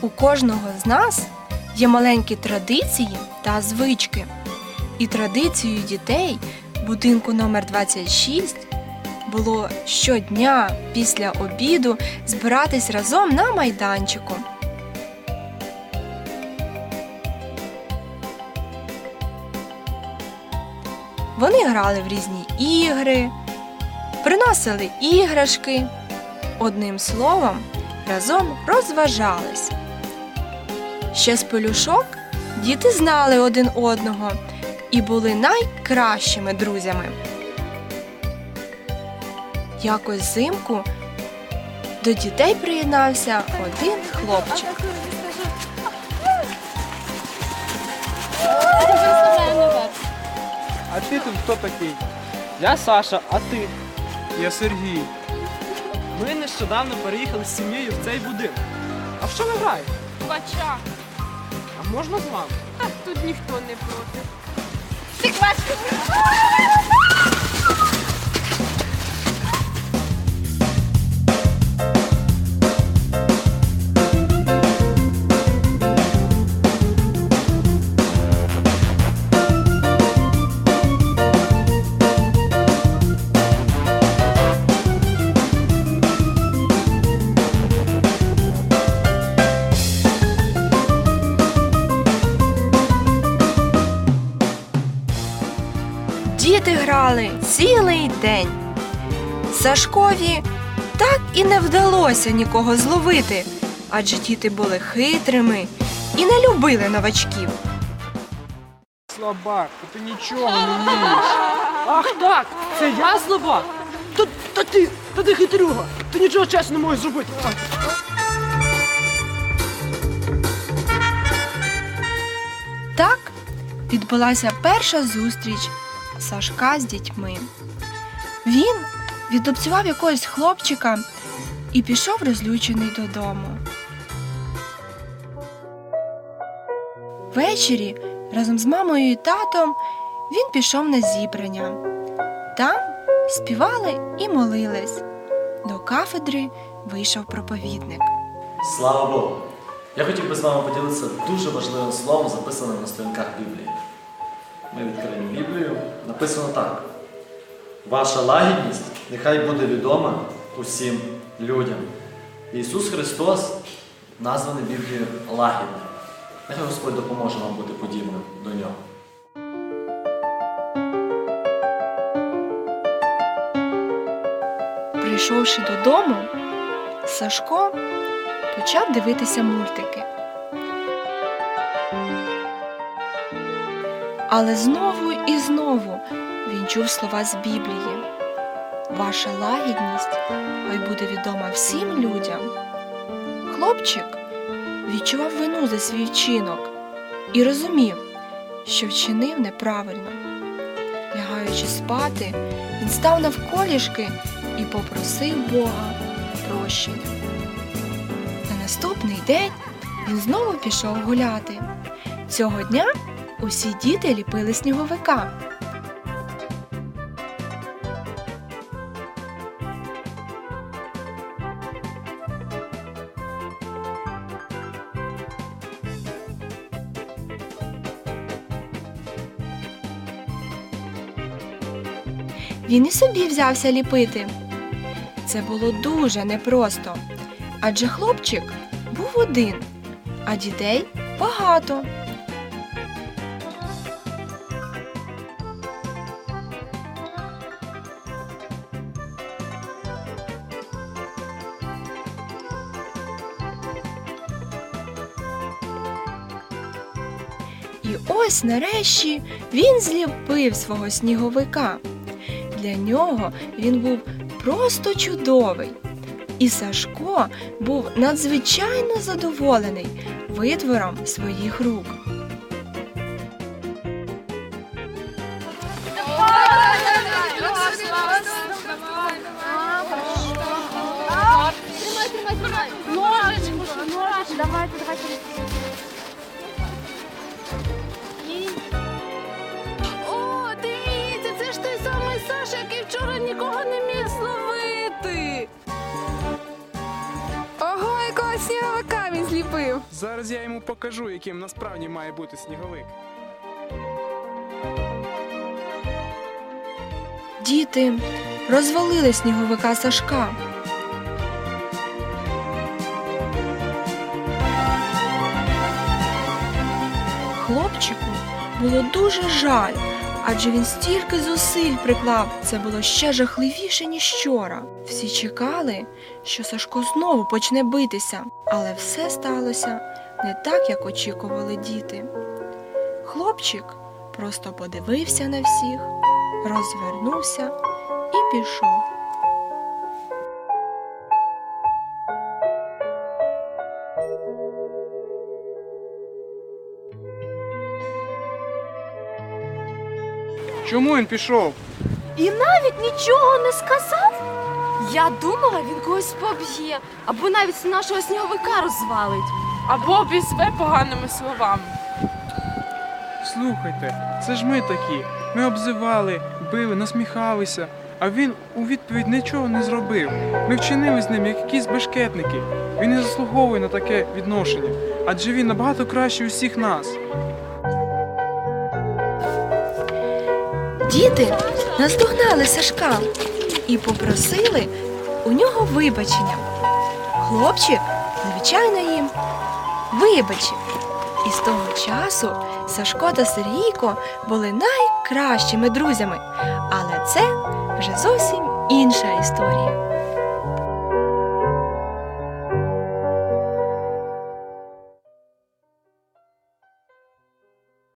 У кожного з нас є маленькі традиції та звички. І традицією дітей будинку номер 26 було щодня після обіду збиратись разом на майданчику. Вони грали в різні ігри, приносили іграшки. Одним словом, разом розважались. Ще з пелюшок діти знали один одного і були найкращими друзями. Якось взимку до дітей приєднався один хлопчик. А ти тут хто такий? Я Саша, а ти? Я Сергій. Ми нещодавно переїхали з сім'єю в цей будинок. А в що ви граєте? Бача, можна з вами? так тут ніхто не проти. Діти грали цілий день. Сашкові так і не вдалося нікого зловити, адже діти були хитрими і не любили новачків. Слабак, ти нічого не вмієш. Ах так! Це я слабак? Та, та ти, та ти хитрюга! Ти нічого чесно не можеш зробити! Так відбулася перша зустріч Сашка з дітьми. Він відлупцював якогось хлопчика і пішов розлючений додому. Ввечері разом з мамою і татом він пішов на зібрання. Там співали і молились. До кафедри вийшов проповідник. Слава Богу! Я хотів би з вами поділитися дуже важливим словом, записаним на сторінках Біблії. Ми відкриємо Біблію. Написано так: Ваша лагідність нехай буде відома усім людям. Ісус Христос названий Біблією лагідним. Нехай Господь допоможе вам бути подібним до нього. Прийшовши додому, Сашко почав дивитися мультики. Але знову і знову він чув слова з Біблії. Ваша лагідність хай буде відома всім людям. Хлопчик відчував вину за свій вчинок і розумів, що вчинив неправильно. Лягаючи спати, він став навколішки і попросив Бога прощення. На наступний день він знову пішов гуляти. Цього дня усі діти ліпили сніговика. Він і собі взявся ліпити. Це було дуже непросто, адже хлопчик був один, а дітей багато. І ось нарешті він зліпив свого сніговика. Для нього він був просто чудовий. І Сашко був надзвичайно задоволений витвором своїх рук. Давайте, давайте. Зараз я йому покажу, яким насправді має бути сніговик. Діти розвалили сніговика Сашка. Хлопчику було дуже жаль, адже він стільки зусиль приклав. Це було ще жахливіше, ніж вчора. Всі чекали, що Сашко знову почне битися, але все сталося не так, як очікували діти. Хлопчик просто подивився на всіх, розвернувся і пішов. Чому він пішов? І навіть нічого не сказав? Я думала, він когось поб'є, або навіть нашого сніговика розвалить. Або обізве поганими словами. Слухайте, це ж ми такі. Ми обзивали, били, насміхалися, а він у відповідь нічого не зробив. Ми вчинили з ним як якісь бешкетники. Він не заслуговує на таке відношення, адже він набагато кращий усіх нас. Діти наздогнали Сашка і попросили у нього вибачення. Хлопчик, звичайно, їм вибачив. І з того часу Сашко та Сергійко були найкращими друзями. Але це вже зовсім інша історія.